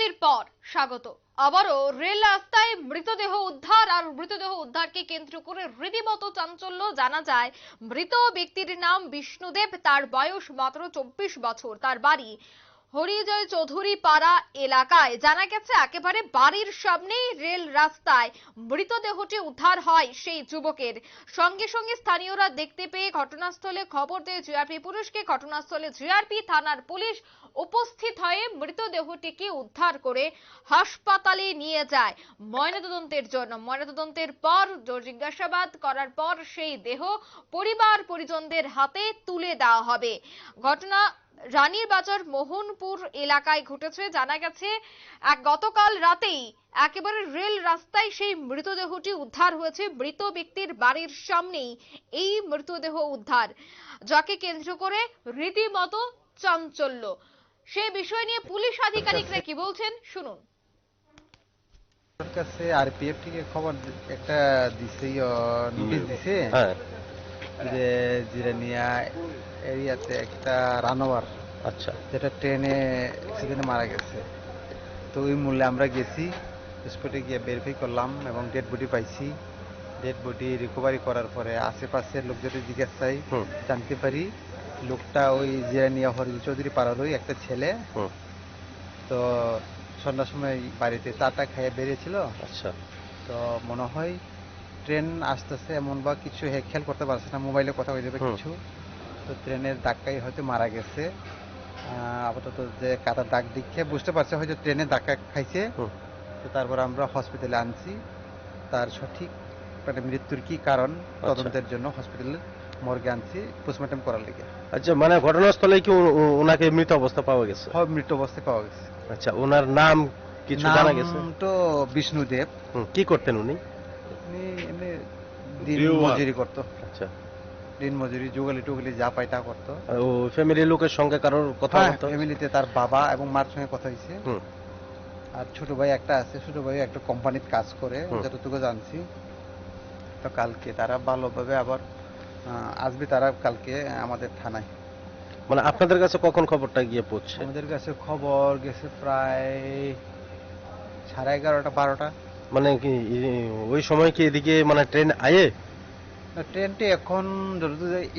বিরতির পর, স্বাগত। আবারও রেল রাস্তায় মৃতদেহ উদ্ধার আর মৃতদেহ উদ্ধারকে কেন্দ্র করে রীতিমতো চাঞ্চল্য জানা যায়। মৃত ব্যক্তির নাম বিষ্ণুদেব, তার বয়স মাত্র চব্বিশ বছর। তার বাড়ি হরিজয় চৌধুরী পাড়া এলাকায় জানা গেছে, একেবারে বাড়ির সামনেই রেল রাস্তায় মৃতদেহটি উদ্ধার হয় সেই যুবকের। সঙ্গে সঙ্গে স্থানীয়রা দেখতে পেয়ে ঘটনাস্থলে খবর দেয়, জিআরপি পুলিশকে ঘটনাস্থলে জিআরপি থানার পুলিশ উপস্থিত হয়ে মৃতদেহটিকে উদ্ধার করে হাসপাতালে নিয়ে যায় ময়নাতদন্তের জন্য। ময়নাতদন্তের পর জিজ্ঞাসাবাদ করার পর সেই দেহ পরিবার পরিজনদের হাতে তুলে দেওয়া হবে। ঘটনা রানীর বাজার মোহনপুর এলাকায় ঘটেছে। জানা গেছে এক গতকাল রাতেই একেবারে রেল রাস্তায় সেই মৃতদেহটি উদ্ধার হয়েছে। মৃত ব্যক্তির বাড়ির সামনেই এই মৃতদেহ উদ্ধার যাকে কেন্দ্র করে রীতিমতো চাঞ্চল্য। সেই বিষয় নিয়ে পুলিশ আধিকারিকরা কি বলছেন শুনুন। কাছে আরপিএফ থেকে খবর একটা দিছে নোটিশ দিছে হ্যাঁ। যে জিরানিয়া এরিয়াতে একটা রানোয়ার আচ্ছা। যেটা ট্রেনে অ্যাক্সিডেন্টে মারা গেছে। তো ওই মূল্যে আমরা গেছি স্পটে গিয়ে ভেরিফাই করলাম এবং ডেড বডি পাইছি। ডেড বডি রিকভারি করার পরে আশেপাশের লোকজনের জিজ্ঞাসায় জানতে পারি লোকটা ওই জিরানিয়া হরিল চৌধুরী পাড়ারই একটা ছেলে। তো সন্ধ্যার সময় বাড়িতে চাটা খেয়ে বেরিয়েছিল। আচ্ছা। তো মনে হয় ট্রেন আসতেছে এমন বা কিছু হে খেয়াল করতে পারছে না মোবাইলে কথা হয়ে যাবে কিছু। তো ট্রেনের ধাক্কায় হয়তো মারা গেছে। আপাতত যে কাটার দাগ দেখে বুঝতে পারছে হয়তো ট্রেনে ধাক্কা খাইছে। তো তারপর আমরা হসপিটালে আনছি। তার সঠিক মানে মৃত্যুর কি কারণ তদন্তের জন্য হসপিটালে মর্গে আনছি পোস্টমর্টম করার লেগে। আচ্ছা মানে ঘটনাস্থলে কি ওনাকে মৃত অবস্থা পাওয়া গেছে? সব মৃত্যু অবস্থায় পাওয়া গেছে। আচ্ছা ওনার নাম কিছু জানা গেছে? তো বিষ্ণুদেব। কি করতেন উনি? উনি এমনি দিন মজুরি করতো। আচ্ছা। দিন মজুরি জুগালি টুগালি যা পাই তা করতো। ও ফ্যামিলির লোকের সঙ্গে কারোর কথা হ্যাঁ, ফ্যামিলিতে তার বাবা এবং মার সঙ্গে কথা হয়েছে হুম। আর ছোট ভাই একটা আছে ছোট ভাই একটা কোম্পানিতে কাজ করে যতটুকু জানছি। তো কালকে তারা ভালোভাবে আবার আসবে তারা কালকে আমাদের থানায়। মানে আপনাদের কাছে কখন খবরটা গিয়ে পৌঁছে? আমাদের কাছে খবর গেছে প্রায় সাড়ে এগারোটা বারোটা। মানে কি ওই সময় কি এদিকে মানে ট্রেন আয়ে? ট্রেনটি এখন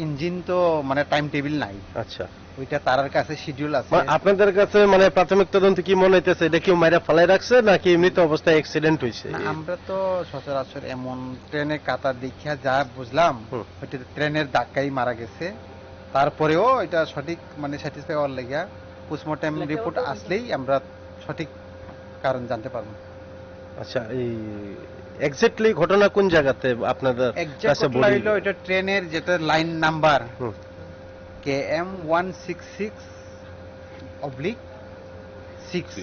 ইঞ্জিন তো মানে টাইম টেবিল নাই। আচ্ছা। ওইটা তারার কাছে শিডিউল আছে। মানে আপনাদের কাছে মানে প্রাথমিক তদন্ত কি মনে হইতেছে? এটা কেউ মাইরা ফালাই রাখছে নাকি মৃত অবস্থায় অ্যাক্সিডেন্ট হয়েছে আমরা তো সচরাচর এমন ট্রেনে কাতা দেখিয়া যা বুঝলাম ওইটা ট্রেনের ধাক্কাই মারা গেছে। তারপরেও এটা সঠিক মানে স্যাটিসফাই হওয়ার লেগা পোস্টমর্টম রিপোর্ট আসলেই আমরা সঠিক কারণ জানতে পারব। আচ্ছা এই এক্স্যাক্টলি ঘটনা কোন জায়গাতে আপনাদের কাছে বলি? হইল এটা ট্রেনের যেটা line number K M one six six oblique six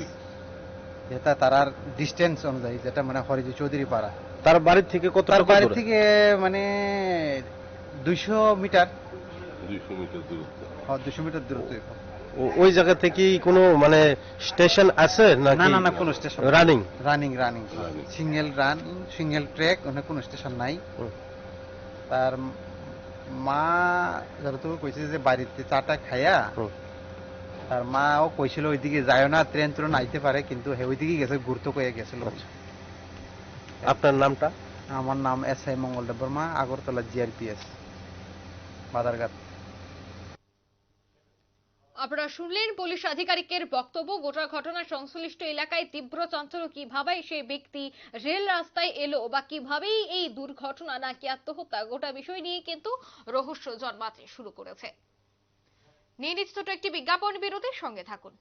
যেটা তারার ডিস্টেন্স অনুযায়ী যেটা মানে হরিজি চৌধুরী পাড়া তার বাড়ির থেকে কত তার বাড়ি থেকে মানে দুইশো মিটার। দুইশো মিটার দূরত্ব। দুশো মিটার দূরত্ব ওই জায়গা থেকে কোনো মানে স্টেশন আছে না না না কোনো station running running running. Single run single track ওখানে কোনো স্টেশন নাই। তার মা যতটুকু কইছে যে বাড়িতে চাটা খায়া। তার মাও কইছিল ওইদিকে যায় না ট্রেন ট্রেন আইতে পারে কিন্তু হে ওইদিকে গেছে গুরুত্ব কয়ে গেছিল আচ্ছা। আপনার নামটা আমার নাম S I Mangal Barma Agartala GRPS Badarghat আপনারা শুনলেন পুলিশ আধিকারিকের বক্তব্য। গোটা ঘটনা সংশ্লিষ্ট এলাকায় তীব্র চঞ্চল কীভাবে সেই ব্যক্তি রেল রাস্তায় এলো বা কিভাবেই এই দুর্ঘটনা নাকি আত্মহত্যা, গোটা বিষয় নিয়ে কিন্তু রহস্য জন্মাতে শুরু করেছে। নিয়ে নিচ্ছি একটি বিজ্ঞাপন, বিরতির সঙ্গে থাকুন।